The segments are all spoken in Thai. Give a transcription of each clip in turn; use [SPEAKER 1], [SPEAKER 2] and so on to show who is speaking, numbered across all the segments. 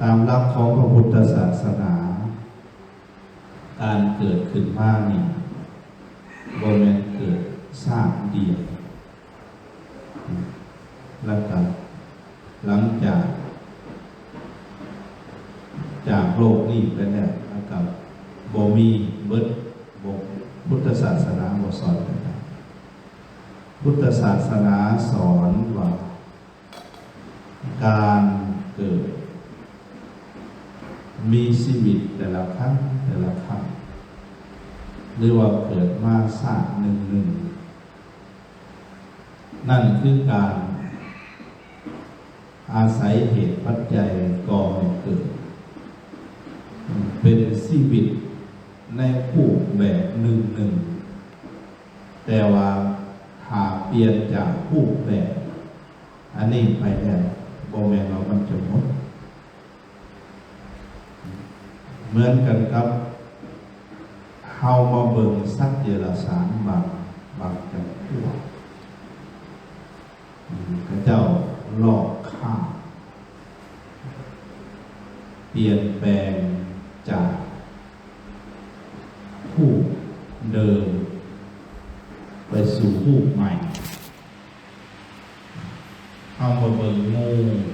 [SPEAKER 1] ตามหลักของพระพุทธศาสนา การเกิดขึ้นมานี่บ่แม่นเกิดสร้างเดียวแล้วก็หลังจาก จากโลกนี้ไปแล้วแล้วก็บ่มีเบิดบ่พุทธศาสนาบ่สอนนะครับพุทธศาสนาสอนว่า การเกิด มีชีวิตแต่ละครั้งแต่ละครั้งหรือว่าเกิดมาสร้าหนึ่งหนึ่งนั่นคือการ อาศัยเหตุปัจจัยก่อให้เกิด เป็นชีวิตในผู้แบบหนึ่งหนึ่งแต่ว่าหาเปลี่ยนจากผู้แบบ อันนี้ไปแล้วโบแมนเรามันจะหมด เหมือนกันครับเฮามาเบิ่งสัตว์เดรัจฉานบางบางจำพวกพระเจ้าลอกข้าเปลี่ยนแปลงจากผู้เดิม ไปสู่ผู้ใหม่เอามาเบิ่งงู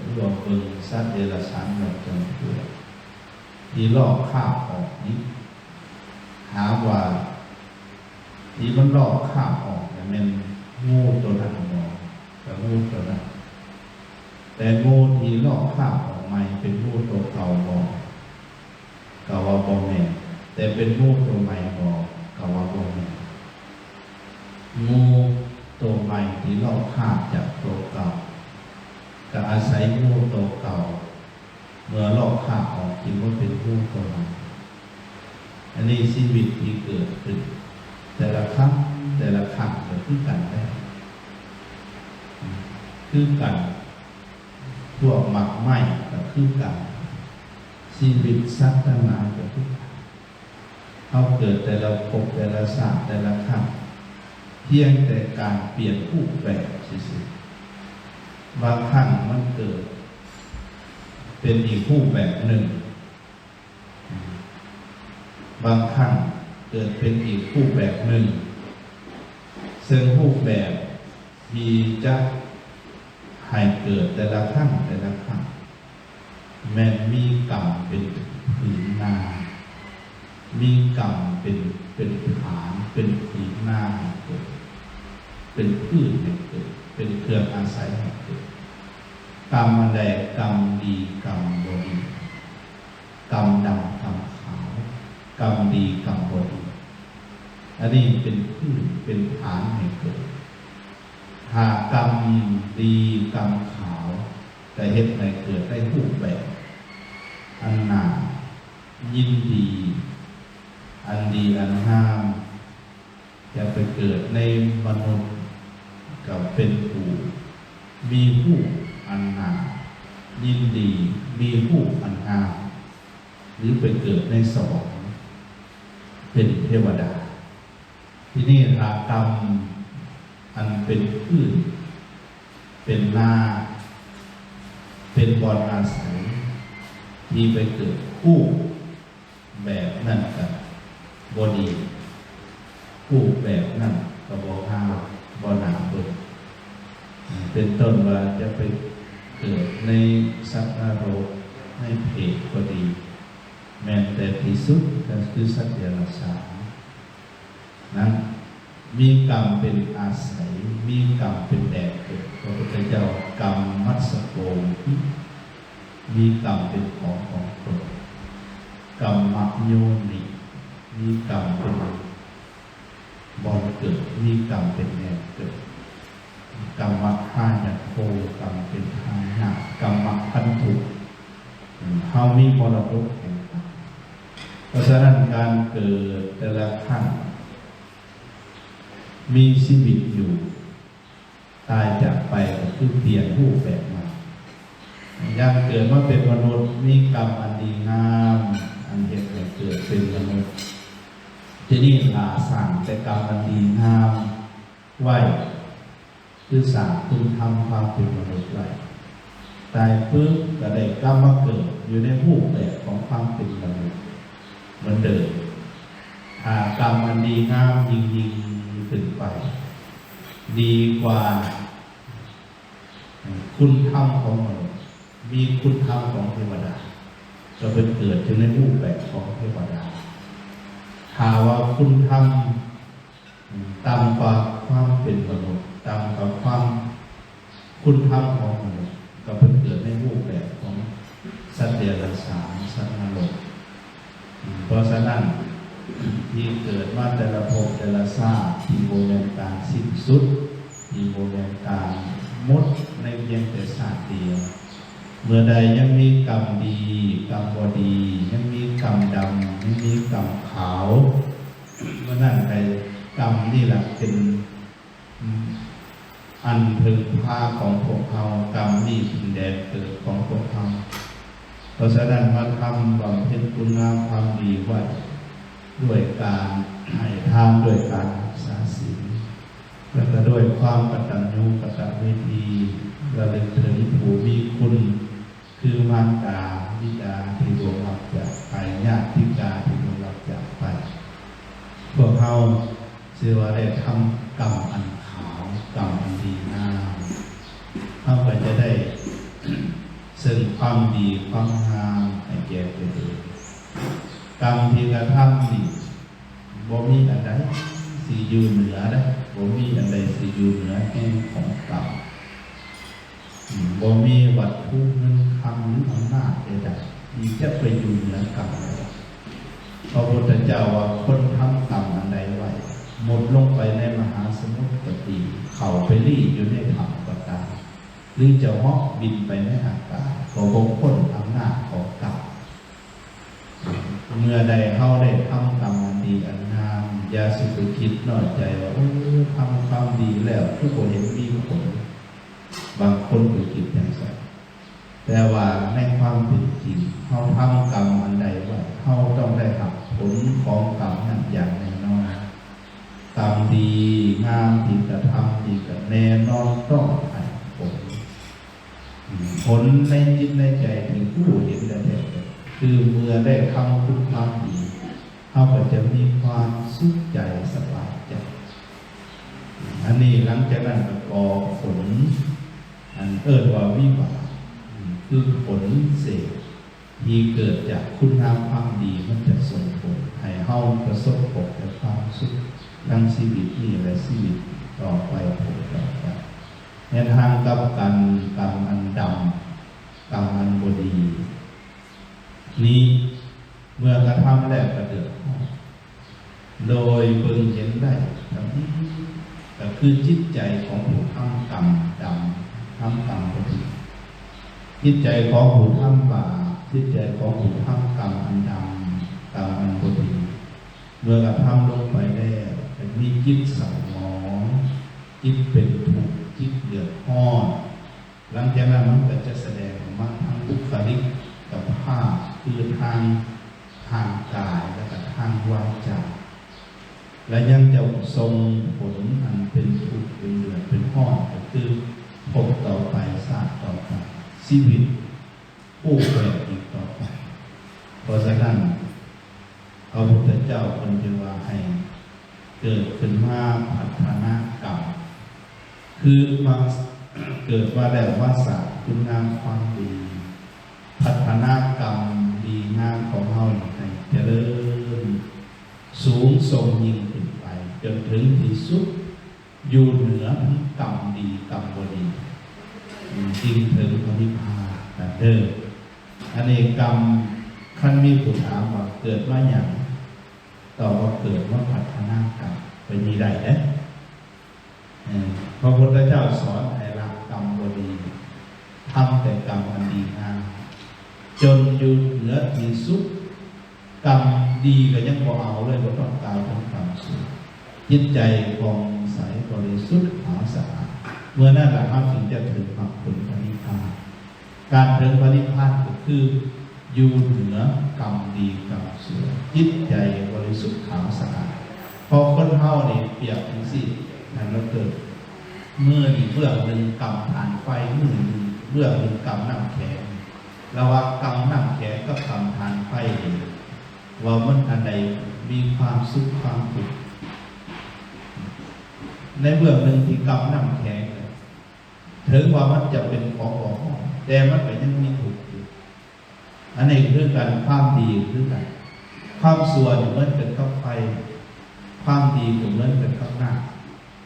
[SPEAKER 1] หรือว่าเบิ่งสัตว์เดรัจฉานแบบจำพวก ที่ลอกข้าวออกนี้หาว่าที่มันลอกข้าวออกเนี่ยมันงูตัวนั้นมองแต่งูตัวนั้นแต่งูที่ลอกข้าวออกใหม่เป็นงูตัวเก่าบอกกาวาบอแม่นแต่เป็นงูตัวใหม่บอกกาวาบอแม่นงูตัวใหม่ที่ลอกข้าวจากตัวเก่าก็อาศัยงูตัวเก่า เมื่อลอกข้าออกคิดว่าเป็นผู้ตัวใหม่อันนี้ชีวิตที่เกิดขึ้น แต่ละครั้งแต่ละครั้งก็คือกันได้คือกันพวกหมักไหม้ก็คือกันชีวิตสัตว์ทั้งหลายก็คือกันเขาเกิดแต่ละภพแต่ละศาสตร์แต่ละครั้งเพียงแต่การเปลี่ยนผู้แบบสิบางครั้งมันเกิด เป็นอีกรูปแบบหนึ่ง บางครั้งเกิดเป็นอีกรูปแบบหนึ่ง ซึ่งรูปแบบมีจะให้เกิดแต่ละครั้งแต่ละครั้งแม้นมีกรรมเป็นผืนนา มีกรรมเป็นเป็นฐานเป็นผืนนาเกิดเป็นพืชเกิดเป็นเครื่องอาศัยให้เกิดกรรมอะไรกรรม ดีกรรมบดี กรรมดำกรรมขาว กรรมดีกรรมบดีอันนี้เป็นพืชเป็นฐานให้เกิด หากกรรมดีกรรมขาวแต่เหตุให้เกิดได้รูปแบบ อันหนายินดี อันดีอันห้ามจะไปเกิดในมนุษย์กับเป็นผู้มีผู้อันหนา ยินดีมีผู้อันงามหรือไปเกิดในสวรรค์เป็นเทวดา ที่นี่รากรรมอันเป็นพืชเป็นนาเป็นบอนอาศัยที่ไปเกิดคู่แบบนั่นกับบดีคู่แบบนั่นกับบอห้าบอหนาเบิดเป็นต้นว่าจะไป เกิดในสัตว์นรกในเพศก็ดี แม้แต่ที่สุดก็คือสัตว์เดรัจฉานนั้นมีกรรมเป็นอาศัย มีกรรมเป็นแดดเกิดพระพุทธเจ้ากรรมมัสโกมีกรรมเป็นของของตนกรรมมักโยนิมีกรรมเป็นบอลเกิด มีกรรมเป็นแดดเกิดกรรมห้าามีมรดกแห่งเพราะฉะนั้นการเกิดแต่ละขั้นมีชีวิตอยู่ ตายจากไปก็คือเปลี่ยนรูปแบบมายังเกิดมาเป็นมนุษย์มีกรรมอันดีงาม อันเหตุให้เกิดเป็นมนุษย์ที่นี่ลาสั่งแต่กรรมอันดีงาม ไว้ คือสามคุณทำความเป็นมนุษย์ไว้ ตายปุ๊บก็ได้กลับมาเกิดอยู่ในรูปแบบของความเป็นมนุษย์เหมือนเดิมหากรรมมันดีงามยิ่งยิ่งขึ้นไป ดีกว่า คุณธรรมของมนุษย์มีคุณธรรมของเทวดาก็เป็นเกิดถึงในรูปแบบของเทวดาหาว่าคุณธรรมต่ำกว่าความเป็นมนุษย์ต่ำกว่าความคุณธรรมของมนุษย์ ก็เป็นเกิดในรูปแบบของสัตว์เดรัจฉานสัตว์นรกเพราะฉะนั้นที่เกิดมาแต่ละภพแต่ละชาติที่โบราณการสิ้นสุด มีโมเดลการมดในเพียงแต่ศาตร์เดียวเมื่อใดยังมีกรรมดีกรรมบดี ยังมีกรรมดำยังมีกรรมขาวเมื่อนั้นไปกรรมนี่แหละเป็น พึงพของพวกเขากรรมนี่เป็นแดนเกิดของพวกเขาเพราะฉะนั้นมาทำบำเพ็ญคุณงามความดีไว้ด้วยการให้ทานด้วยการรักษาศีลแล้วก็ด้วยความกตัญญูกตเวทีระลึกถึงผู้มีคุณ คือมารดาบิดาที่ดวงรับจากไปญาติกาที่ดวงรับจากไป พวกเขาเชื่อว่าได้ทำกรรมอันขาวกรรมอันดีงามเขาก็จะได้ ซึ่งความดีความงามให้แก่ตัวเองกรรมที่กระทำนี่บ่มีอันใดสิอยู่เหนือได้บ่มีอันใดสิอยู่เหนือแห่งของกรรมบ่มีวัตถุเงินคำหรืออำนาจใดๆที่จะไปอยู่เหนือกรรมได้พระพุทธเจ้าว่าคนทำกรรมอันใดไว้หมดลงไปในมหาสมุทรตี เขาไปรีอยู่ในถ้ำก็ตาม หรือจะเหาะบินไปในอากาศก็บ่พ้นอำนาจของกรรมเมื่อใดเขาได้ทำกรรมดีอันงามอย่าสุขคิดน้อยใจว่าโอ้ทำความดีแล้วทุกคนเห็นมีผลบางคนก็คิดอย่างนั้นแต่ว่าในความเป็นจริงเขาทำกรรมอันใดไว้เขาต้องได้รับผลของกรรมนั้นอย่างแน่นอนกรรมดีงามดีกระทำดีกระแน่นอนต้อง ผลในจิตในใจถึงผู้เห็นและได้คือเมื่อได้ทำคุณความดีเขาก็จะมีความสุขใจสบายใจ อันนี้หลังจากนั้นก็ก่อผล อันเอิดว่าวิบากคือผลเสกที่เกิดจากคุณงามความดีมันจะส่งผลให้เฮาประสบพบกับความสุขทั้งชีวิตนี้และชีวิตต่อไปผลต่อไป ในทางกับกันกรรมอันดำกรรมอันบดี นี้เมื่อกระทำแล้วก็เดือดร้อนโดยเบิ่งเห็นได้ทั้งนี้ก็คือจิตใจของผู้ทำกรรมดำทำกรรมบดีจิตใจของผู้ทำบาปจิตใจของผู้ทำกรรมอันดำกรรมอันบดีเมื่อกระทำลงไปแล้วมีจิตเศร้าหมองจิตเป็นทุกข์ จิตเดือดร้อน หลังจากนั้นมันก็จะแสดงออกมาทางบุคลิกกับภาพคือทางทางกายและก็ทางวาจาและยังจะทรงผลอันเป็นทุกข์เป็นเดือดเป็นร้อนก็คือพบต่อไปศาสตร์ต่อไปชีวิตผู้แปรอีกต่อไป เพราะฉะนั้นพระพุทธเจ้าคนจะว่าให้เกิดขึ้นมาพัฒนากรรม คือมาเกิดว่าแล้วว่าศาสตร์คุณงามความดี พัฒนากรรมดีงามของเฮาให้เจริญสูงส่งยิ่งขึ้นไป จนถึงที่สุด อยู่เหนือกรรมดีกรรมบดีจริงถึงพระนิพพานนะเด้ออันนี้กรรมขั้นมีผู้ถามว่าเกิดมาอย่างต่อว่าเกิดว่าพัฒนากรรมไปมีได้เด้เออ พระพุทธเจ้าสอนให้รักกรรมบดีทำแต่กรรมอันดีงามจนอยู่เหนือที่สุดกรรมดีก็ยังบ่เอาเลยบ่ต้องการทั้งกรรมสุดจิตใจของใสบริสุทธิ์ขาวสะอาดเมื่อนั้นแหละครับถึงจะถึงมรรคผลพระนิพพานการถึงพระนิพพานก็คืออยู่เหนือกรรมดีกรรมชั่วจิตใจบริสุทธิ์ขาวสะอาดพอคนเฮานี่เปรียบถึงสิ นั่นเราเกิดเมื่อนี่เบื้องหนึ่งกำผ่านไฟมือหนึ่งเบื้องหนึ่งกำน้ำแข็งระว่างกำน้ำแข็งกับกำทานไฟว่ามันอันใดมีความสุขความทุกข์ในเบื้องหนึ่งที่กำน้ำแข็งเนี่ยถึงว่ามันจะเป็นของของแต่มันก็ยังมีทุกอยู่อันนี้คือการความดีคือกันความส่วนเหมือนเป็นกับไฟ ความดีเหมือนเป็นกับน้ำ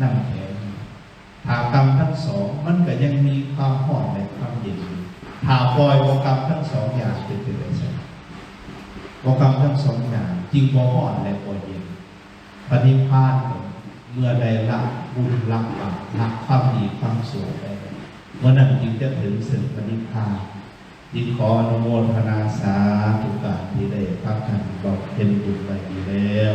[SPEAKER 1] น้ำแข็งถากรรมทั้งสองมันก็ยังมีความห่อนและความเย็นถาปล่อยวกรรมทั้งสองอย่างเป็นไปได้ใช่วกรรมทั้งสองอย่างจริงบ่ห่อนและบ่เย็นปฏิภาณเมื่อใดละบุญละบาปละความดีความสวยได้เมื่อนั้นจึงจะถึงสึกปฏิภาณจึงขออนุโมทนาสาธุการที่ได้พักกันบอกเป็นบุญไปดีแล้ว